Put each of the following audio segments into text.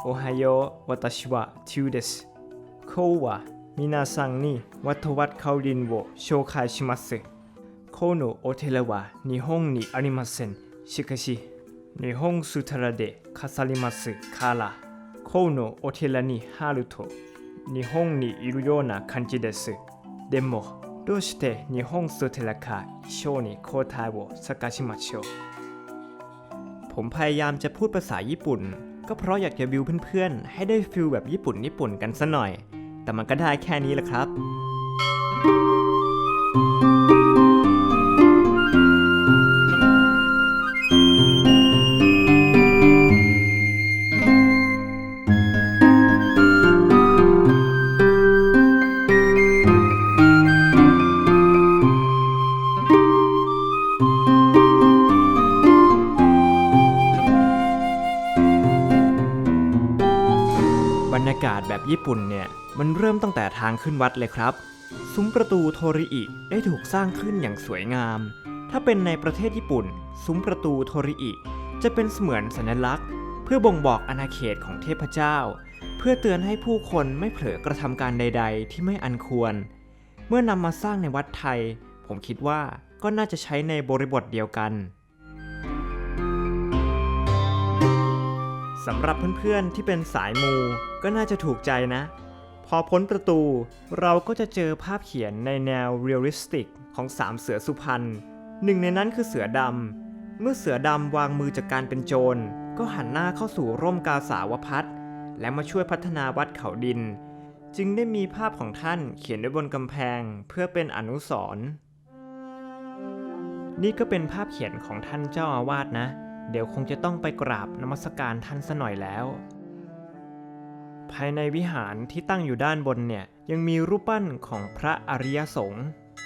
さんおはよう私はテュです今日は皆さんにวัตวัตเขาดินを紹介しますこのお寺は日本にありませんしかし日本スタラで飾りますからこのお寺に入ると日本にいるような感じですでもどうして日本ステラか一緒に答えを探しましょう ผมพยายามจะพูดภาษาญี่ปุ่น ก็เพราะอยากจะวิวเพื่อนๆ ให้ได้ฟิลแบบญี่ปุ่นญี่ปุ่นกันซะหน่อย แต่มันก็ได้แค่นี้แหละครับ ญี่ปุ่นเนี่ยมันเริ่มตั้งแต่ทางขึ้นวัดเลยครับ ซุ้มประตูโทริอิได้ถูกสร้างขึ้นอย่างสวยงาม ถ้าเป็นในประเทศญี่ปุ่น ซุ้มประตูโทริอิจะเป็นเสมือนสัญลักษณ์ เพื่อบ่งบอกอาณาเขตของเทพเจ้า เพื่อเตือนให้ผู้คนไม่เผลอกระทำการใด ๆ ที่ไม่อันควร เมื่อนำมาสร้างในวัดไทย ผมคิดว่าก็น่าจะใช้ในบริบทเดียวกัน สำหรับเพื่อนๆที่เป็นสายมูก็น่าจะถูกใจนะ พอพ้นประตูเราก็จะเจอภาพเขียนในแนวเรียลลิสติกของสามเสือสุพรรณหนึ่งในนั้นคือเสือดำ เมื่อเสือดำวางมือจากการเป็นโจร ก็หันหน้าเข้าสู่ร่มกาสาวพัดและมาช่วยพัฒนาวัดเขาดิน จึงได้มีภาพของท่านเขียนไว้บนกำแพงเพื่อเป็นอนุสรณ์นี่ก็เป็นภาพเขียนของท่านเจ้าอาวาสนะ เดี๋ยวคงจะต้องไปกราบนมัสการท่านซะหน่อยแล้ว ภายในวิหารที่ตั้งอยู่ด้านบนเนี่ยยังมีรูปปั้นของพระอริยสงฆ์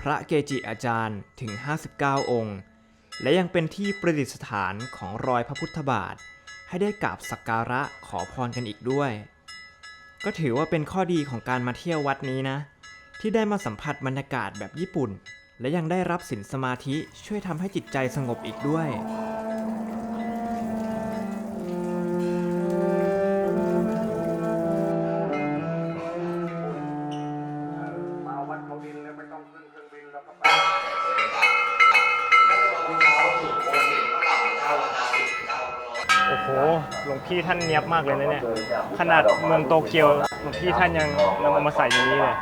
พระเกจิอาจารย์ถึง 59 องค์ และยังเป็นที่ประดิษฐานของรอยพระพุทธบาท ให้ได้กราบสักการะขอพรกันอีกด้วย ก็ถือว่าเป็นข้อดีของการมาเที่ยววัดนี้นะ ที่ได้มาสัมผัสบรรยากาศแบบญี่ปุ่น และยังได้รับสินสมาธิช่วยทำให้จิตใจสงบอีกด้วย หลวงพี่ท่านเนียบมากเลยนะเนี่ย ขนาดเมืองโตเกียวหลวงพี่ท่านยังนำเอามาใส่ในนี้เลย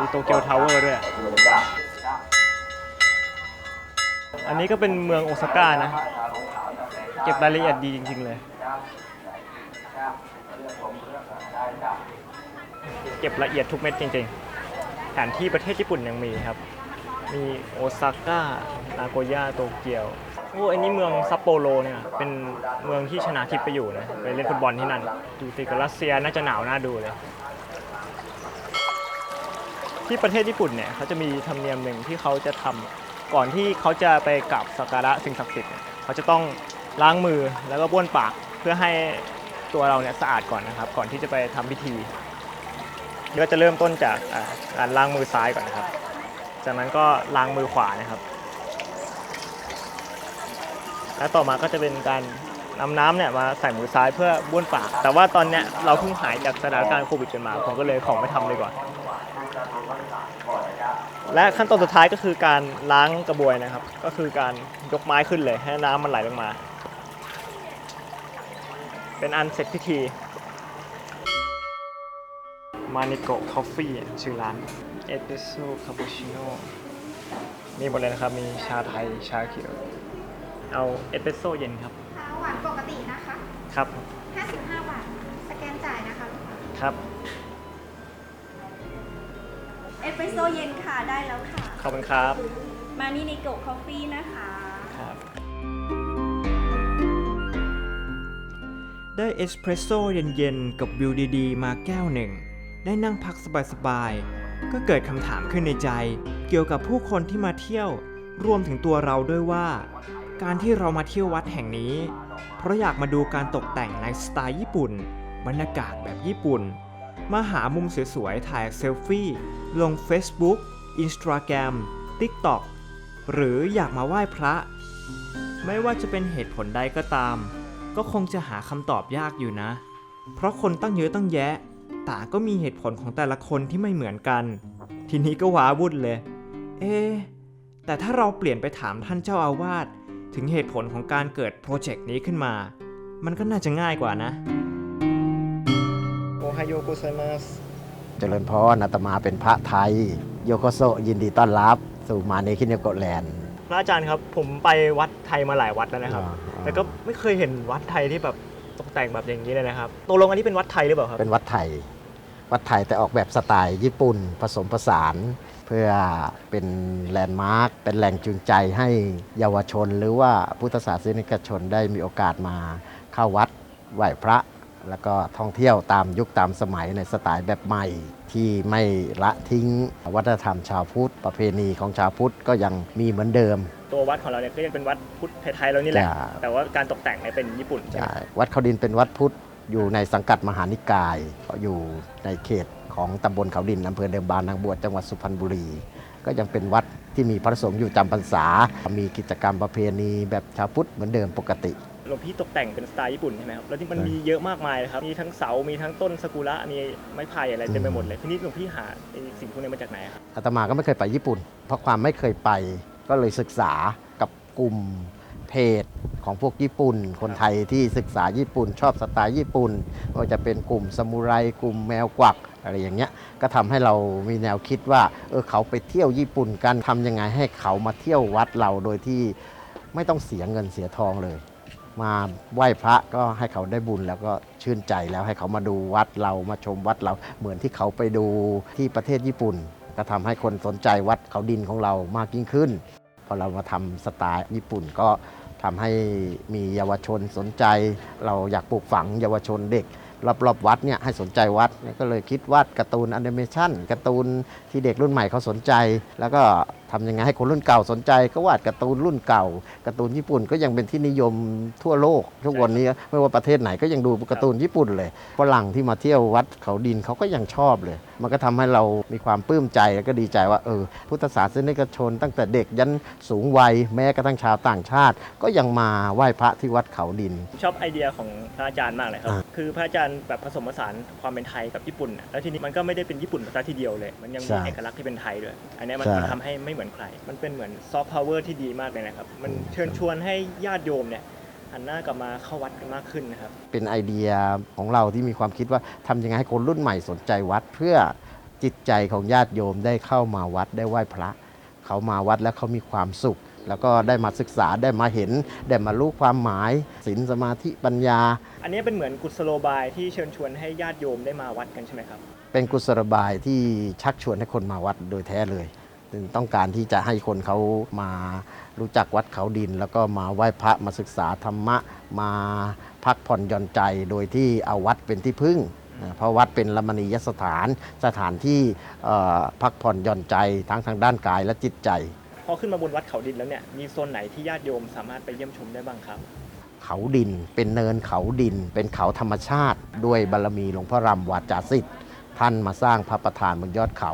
มีโตเกียวทาวเวอร์ด้วย อันนี้ก็เป็นเมืองโอซาก้านะ เก็บรายละเอียดดีจริง ๆ เลย เก็บละเอียดทุกเม็ดจริง ๆ แผนที่ประเทศญี่ปุ่นยังมีครับ มีโอซาก้า นาโกย่า โตเกียว อ้อันนี้เมืองซัปโปโรเนี่ยเป็นเมืองที่ชนะทิพย์ไปอยู่นะไปเล่นฟุตบอลที่นั่นดูติดกับรัสเซียน่าจะหนาวน่าดูเลย ที่ประเทศญี่ปุ่นเนี่ยเขาจะมีธรรมเนียมหนึ่งที่เขาจะทำก่อนที่เขาจะไปกราบสักการะสิ่งศักดิ์สิทธิ์เขาจะต้องล้างมือแล้วก็บ้วนปากเพื่อให้ตัวเราเนี่ยสะอาดก่อนนะครับ ก่อนที่จะไปทำพิธีก็จะเริ่มต้นจากการล้างมือซ้ายก่อนนะครับ จากนั้นก็ล้างมือขวานะครับ และต่อมาก็จะเป็นการนำน้ำเนี่ยมาใส่มือซ้ายเพื่อบ้วนปาก แต่ว่าตอนเนี้ยเราเพิ่งหายจากสถานการณ์โควิดกันมา ผมก็เลยของไม่ทำเลยก่อน และขั้นตอนสุดท้ายก็คือการล้างกระบวยนะครับ ก็คือการยกไม้ขึ้นเลยให้น้ำมันไหลลงมา เป็นอันเสร็จพิธีมานิโกะคอฟฟี่ชื่อร้านเอสเปรสโซ่คาปูชิโน่มีหมดเลยนะครับ มีชาไทย ชาเขียว เอาเอสเปรสโซ่เย็นครับค่ะหวานปกตินะคะ ครับ55บาทสแกนจ่ายนะคะลูกค้าครับเอสเปรสโซ่เย็นค่ะได้แล้วค่ะ ขอบคุณครับมานี่นิโกะคอฟฟี่นะคะ ครับ ได้เอสเพรสโซ่เย็นๆกับวิวดี ๆ มาแก้วหนึ่ง ได้นั่งพักสบายๆ ก็เกิดคำถามขึ้นในใจ เกี่ยวกับผู้คนที่มาเที่ยว รวมถึงตัวเราด้วยว่า การที่เรามาเที่ยววัดแห่งนี้ เพราะอยากมาดูการตกแต่งในสไตล์ญี่ปุ่น บรรยากาศแบบญี่ปุ่น มาหามุมสวยๆ ถ่ายเซลฟี่ ลง Facebook Instagram TikTok หรืออยากมาไหว้พระ ไม่ว่าจะเป็นเหตุผลใดก็ตาม ก็คงจะหาคำตอบยากอยู่นะ เพราะคนตั้งเยอะตั้งแยะ ต่างก็มีเหตุผลของแต่ละคนที่ไม่เหมือนกัน ทีนี้ก็ว้าวุ่นเลย เอ๊แต่ถ้าเราเปลี่ยนไปถามท่านเจ้าอาวาส ถึงเหตุผลของการเกิดโปรเจกต์นี้ขึ้นมา มันก็น่าจะง่ายกว่านะ โอไฮโยโกไซมัสเจริญพรอาตมาเป็นพระไทย โยโกโซยินดีต้อนรับสู่มาเนคิเนโกแลนด์ พระอาจารย์ครับ ผมไปวัดไทยมาหลายวัดแล้วนะครับอ่า แต่ก็ไม่เคยเห็นวัดไทยที่แบบตกแต่งแบบอย่างนี้เลยนะครับตกลงอันนี้เป็นวัดไทยหรือเปล่าครับ เป็นวัดไทย วัดไทยแต่ออกแบบสไตล์ญี่ปุ่นผสมผสาน เพื่อเป็นแลนด์มาร์คเป็นแหล่งจูงใจให้เยาวชน หรือว่าพุทธศาสนิกชนได้มีโอกาสมาเข้าวัดไหว้พระ แล้วก็ท่องเที่ยวตามยุคตามสมัยในสไตล์แบบใหม่ ที่ไม่ละทิ้งวัฒนธรรมชาวพุทธ ประเพณีของชาวพุทธก็ยังมีเหมือนเดิม ตัววัดของเราเนี่ยก็ยังเป็นวัดพุทธไทยๆเรานี่แหละ จ้ะ แต่ว่าการตกแต่งเนี่ยเป็นญี่ปุ่นใช่ไหม ใช่วัดเขาดินเป็นวัดพุทธอยู่ในสังกัดมหานิกายอยู่ในเขต ของตำบลเขาดินอำเภอเดิมบานนางบวชจังหวัดสุพรรณบุรี ก็ยังเป็นวัดที่มีพระสงฆ์อยู่จำพรรษา มีกิจกรรมประเพณีแบบชาวพุทธเหมือนเดิมปกติหลวงพี่ตกแต่งเป็นสไตล์ญี่ปุ่นใช่ไหมครับ แล้วที่มันใช่มีเยอะมากมายเลยครับ มีทั้งเสา มีทั้งต้นซากุระ มีไม้ไผ่อะไรเต็มไปหมดเลย ทีนี้หลวงพี่หาไอ้สิ่งพวกนี้มาจากไหนครับอาตมาก็ไม่เคยไปญี่ปุ่น เพราะความไม่เคยไปก็เลยศึกษากับกลุ่ม เพจของพวกญี่ปุ่น คนไทยที่ศึกษาญี่ปุ่น ชอบสไตล์ญี่ปุ่นไม่ว่าจะเป็นกลุ่มซามูไรกลุ่มแมวกวักอะไรอย่างเงี้ยก็ทำให้เรามีแนวคิดว่าเออเขาไปเที่ยวญี่ปุ่นกันทำยังไงให้เขามาเที่ยววัดเราโดยที่ไม่ต้องเสียเงินเสียทองเลย มาไหว้พระก็ให้เขาได้บุญแล้วก็ชื่นใจแล้วให้เขามาดูวัดเรามาชมวัดเราเหมือนที่เขาไปดูที่ประเทศญี่ปุ่น ก็ทำให้คนสนใจวัดเขาดินของเรามากยิ่งขึ้น พอเรามาทำสไตล์ญี่ปุ่นก็ทำให้มีเยาวชนสนใจ เราอยากปลูกฝังเยาวชนเด็ก รอบๆวัดเนี่ยให้สนใจวัดก็เลยคิดวาดการ์ตูนแอนิเมชันการ์ตูนที่เด็กรุ่นใหม่เขาสนใจ แล้วก็ทำยังไงให้คนรุ่นเก่าสนใจก็วาดการ์ตูนรุ่นเก่าการ์ตูนญี่ปุ่นก็ยังเป็นที่นิยมทั่วโลก ทุกวันนี้ไม่ว่าประเทศไหนก็ยังดูการ์ตูนญี่ปุ่นเลยฝรั่งที่มาเที่ยววัดเขาดินเขาก็ยังชอบเลย มันก็ทำให้เรามีความปลื้มใจแล้วก็ดีใจว่าเออพุทธศาสนิกชน ตั้งแต่เด็กยันสูงวัยแม้กระทั่งชาวต่างชาติ ก็ยังมาไหว้พระที่วัดเขาดิน ชอบไอเดียของพระอาจารย์มากเลยครับอ่าคือพระอาจารย์แบบผสมผสานความเป็นไทยกับญี่ปุ่นน่ะแล้วทีนี้มันก็ไม่ได้เป็นญี่ปุ่นซะทีเดียวเลย มันยังมีเอกลักษณ์ที่เป็นไทยด้วย อันเนี้ยมันใช่มันทำให้ไม่เหมือนใคร มันเป็นเหมือนซอฟต์พาวเวอร์ที่ดีมากเลยนะครับ มันเชิญชวนให้ญาติโยมเนี่ยหันหน้ากลับมาเข้าวัดกันมากขึ้นนะครับ เป็นไอเดียของเราที่มีความคิดว่าทำยังไงให้คนรุ่นใหม่สนใจวัด เพื่อจิตใจของญาติโยมได้เข้ามาวัดได้ไหว้พระ เขามาวัดแล้วเขามีความสุข แล้วก็ได้มาศึกษาได้มาเห็น ได้มารู้ความหมายศีลสมาธิปัญญา อันนี้เป็นเหมือนกุศโลบายที่เชิญชวนให้ญาติโยมได้มาวัดกันใช่ไหมครับ เป็นกุศลบายที่ชักชวนให้คนมาวัดโดยแท้เลย ซึ่งต้องการที่จะให้คนเขามารู้จักวัดเขาดิน แล้วก็มาไหว้พระมาศึกษาธรรมะมาพักผ่อนหย่อนใจโดยที่เอาวัดเป็นที่พึ่งนะเพราะวัดเป็นรมณียสถานสถานที่เอ่อพักผ่อนหย่อนใจทั้งทางด้านกายและจิตใจ พอขึ้นมาบนวัดเขาดินแล้วเนี่ยมีโซนไหนที่ญาติโยมสามารถไปเยี่ยมชมได้บ้างครับ เขาดินเป็นเนินเขาดิน เป็นเขาธรรมชาติ ด้วยบารรมีหลวงพ่อรำวาจาสิทธิ์ ท่านมาสร้างพระประธานบนยอดเขา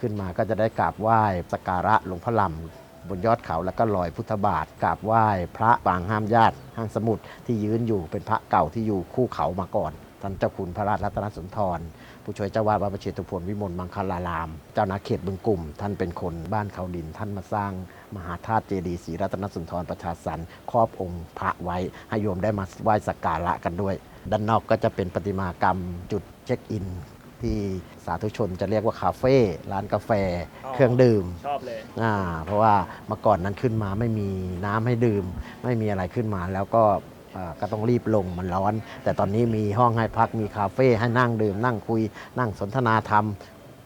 ขึ้นมาก็จะได้กราบไหว้สักการะหลวงพ่อรำบนยอดเขาแล้วก็ลอยพุทธบาทกราบไหว้พระปางห้ามญาติห้างสมุทรที่ยืนอยู่เป็นพระเก่าที่อยู่คู่เขามาก่อนท่านเจ้าคุณพระราชรัตนสุนทร ผู้ช่วยเจ้าวาดวัดประเชตุพนวิมลมังคลาราม เจ้านาเขตบึงกลุ่ม ท่านเป็นคนบ้านเขาดิน ท่านมาสร้างมหาธาตุเจดีย์ศรีรัตนสุนทรประชาสรรค์ครอบองค์พระไว้ ให้โยมได้มาไหว้สักการะกันด้วย ด้านนอกก็จะเป็นประติมากรรมจุดเช็คอิน ที่สาธุชนจะเรียกว่าคาเฟ่ร้านกาแฟอ๋อ เครื่องดื่มชอบเลย อ่าเพราะว่าเมื่อก่อนนั้นขึ้นมาไม่มีน้ำให้ดื่ม ไม่มีอะไรขึ้นมาแล้วก็เอ่อก็ต้องรีบลงมันร้อน แต่ตอนนี้มีห้องให้พักมีคาเฟ่ให้นั่งดื่ม นั่งคุย นั่งสนทนาธรรม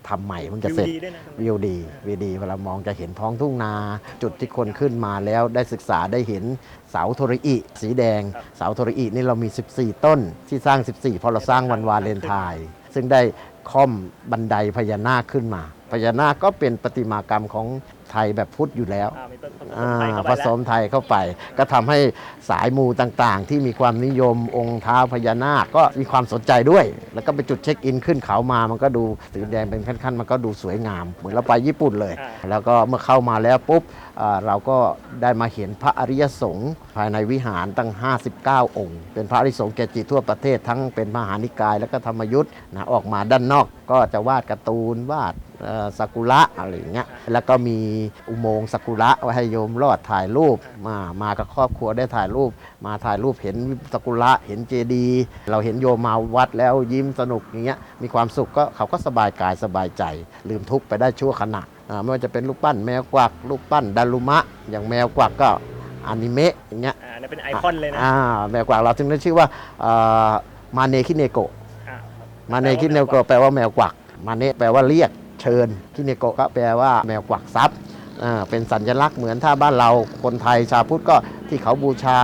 ทำใหม่เพิ่งจะเสร็จวิวดีด้วยนะวิวดีวิวดีเวลามองจะเห็นท้องทุ่งนา จุดที่คนขึ้นมาแล้วได้ศึกษาได้เห็นเสาโทริอิ สีแดง เสาโทริอินี่เรามี 14 ต้นที่สร้าง 14เพราะเราสร้างวันวาเลนไทน์ซึ่งได้ค่อมบันไดพญานาคขึ้นมา พญานาคก็เป็นประติมากรรมของไทยแบบพุทธอยู่แล้วอ่ามีต้นผสมอ่าไทยเข้าไปผแล้วสมไทยเข้าไป ก็ทำให้สายมูต่างๆ ที่มีความนิยมองค์เท้าพญานาคก็มีความสนใจด้วย แล้วก็ไปจุดเช็คอินขึ้นเขามามันก็ดูสีแดงเป็นขั้นๆ มันก็ดูสวยงาม เหมือนเราไปญี่ปุ่นเลย อ่า แล้วก็เมื่อเข้ามาแล้วปุ๊บอ่าเราก็ได้มาเห็นพระอริยสงฆ์ภายในวิหารตั้ง 59 องค์ เป็นพระอริยสงฆ์เกจิทั่วประเทศทั้งเป็นมหานิกาย แล้วก็ธรรมยุทธ์นะออกมาด้านนอกก็จะวาดการ์ตูนวาดเอ่อ ซากุระอะไรอย่างเงี้ยแล้วก็มีอุโมงค์ซากุระไว้ให้โยมรอดถ่ายรูปมามากับครอบครัวได้ถ่ายรูป มาถ่ายรูปเห็นซากุระเห็นเจดีย์เราเห็นโยมมาวัดแล้วยิ้มสนุกอย่างเงี้ยมีความสุขก็เขาก็สบายกายสบายใจ ลืมทุกข์ไปได้ชั่วขณะอ่าไม่ว่าจะเป็นรูปปั้นแมวกวักรูปปั้นดารุมะ อย่างแมวกวักก็อนิเมะอย่างเงี้ยอ่านี่เป็นไอคอนเลยนะอ่าแมวกวักเราถึงได้ชื่อว่ามาเนคิเนโกอ่ามาเนคิเนโกแปลว่าแมวกวัก มาเนแปลว่าเรียก เชิญคิเนโกก็แปลว่าแมวกวักทรัพย์อ่าเป็นสัญลักษณ์เหมือนถ้าบ้านเราคนไทยชาวพุทธก็ที่เขาบูชา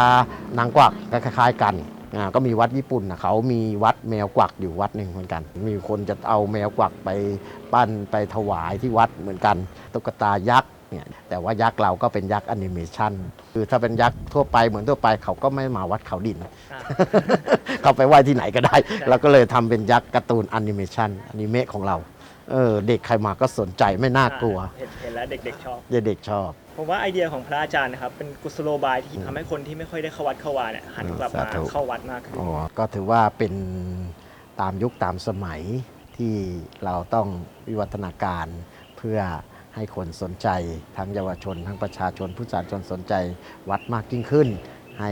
นางกวักก็คล้ายๆกันอ่าก็มีวัดญี่ปุ่นนะเขามีวัดแมวกวักอยู่วัดหนึ่งเหมือนกัน มีคนจะเอาแมวกวักไปปั้นไปถวายที่วัดเหมือนกัน ตุ๊กตายักษ์เนี่ยแต่ว่ายักษ์เราก็เป็นยักษ์แอนิเมชันคือถ้าเป็นยักษ์ทั่วไปเหมือนทั่วไปเขาก็ไม่มาวัดเขาดินอ่าเขาไปไหว้ที่ไหนก็ได้ เราก็เลยทำเป็นยักษ์การ์ตูนแอนิเมชันอนิเมะของเรา เออเด็กใครมาก็สนใจไม่น่ากลัว เห็นเห็นแล้วเด็กๆชอบ เด็กๆชอบ ผมว่าไอเดียของพระอาจารย์นะครับเป็นกุศโลบายที่ทำให้คนที่ไม่ค่อยได้เข้าวัดเข้าวาเนี่ยหันกลับมาสาธุ เข้าวัดมากขึ้น อ๋อก็ถือว่าเป็นตามยุคตามสมัยที่เราต้องวิวัฒนาการเพื่อให้คนสนใจ ทั้งเยาวชน ทั้งประชาชน ผู้สาชนสนใจวัดมากยิ่งขึ้น ให้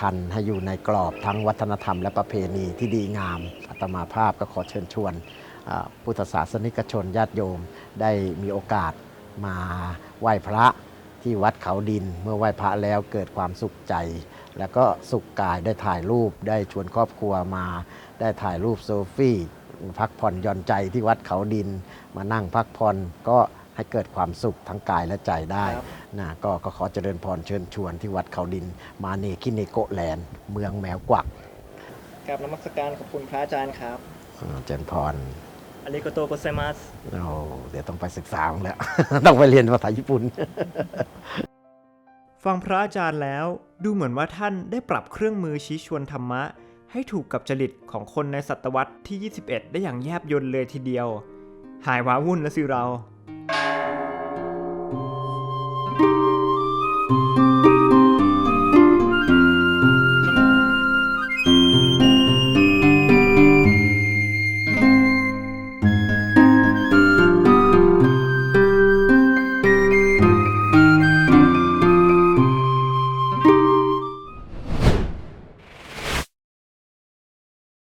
ทันให้อยู่ในกรอบทั้งวัฒนธรรมและประเพณีที่ดีงามอาตมาภาพก็ขอเชิญชวนอ่า พุทธศาสนิกชนญาติโยมได้มีโอกาสมาไหว้พระที่วัดเขาดินเมื่อไหว้พระแล้วเกิดความสุขใจ แล้วก็สุขกายได้ถ่ายรูปได้ชวนครอบครัวมา ได้ถ่ายรูปโซฟี่พักผ่อนหย่อนใจที่วัดเขาดิน มานั่งพักผ่อนก็ให้เกิดความสุขทั้งกายและใจได้ครับนะกก็ขอเจริญพรเชิญชวนที่วัดเขาดิน มาเนคิเนโกะแลนด์เมืองแมวกวักกับนมัสการขอบคุณพระอาจารย์ครับอ่าเจริญพร อาริโกโตโกเซมัสโอ้เดี๋ยวต้องไปศึกษาบ้างแล้ว ต้องไปเรียนภาษาญี่ปุ่น ฟังพระอาจารย์แล้วดูเหมือนว่าท่านได้ปรับเครื่องมือชี้ชวนธรรมะ ให้ถูกกับจริตของคนในศตวรรษที่ 21 ได้อย่างแยบยลเลยทีเดียว หายว้าวุ่นแล้วสิเรา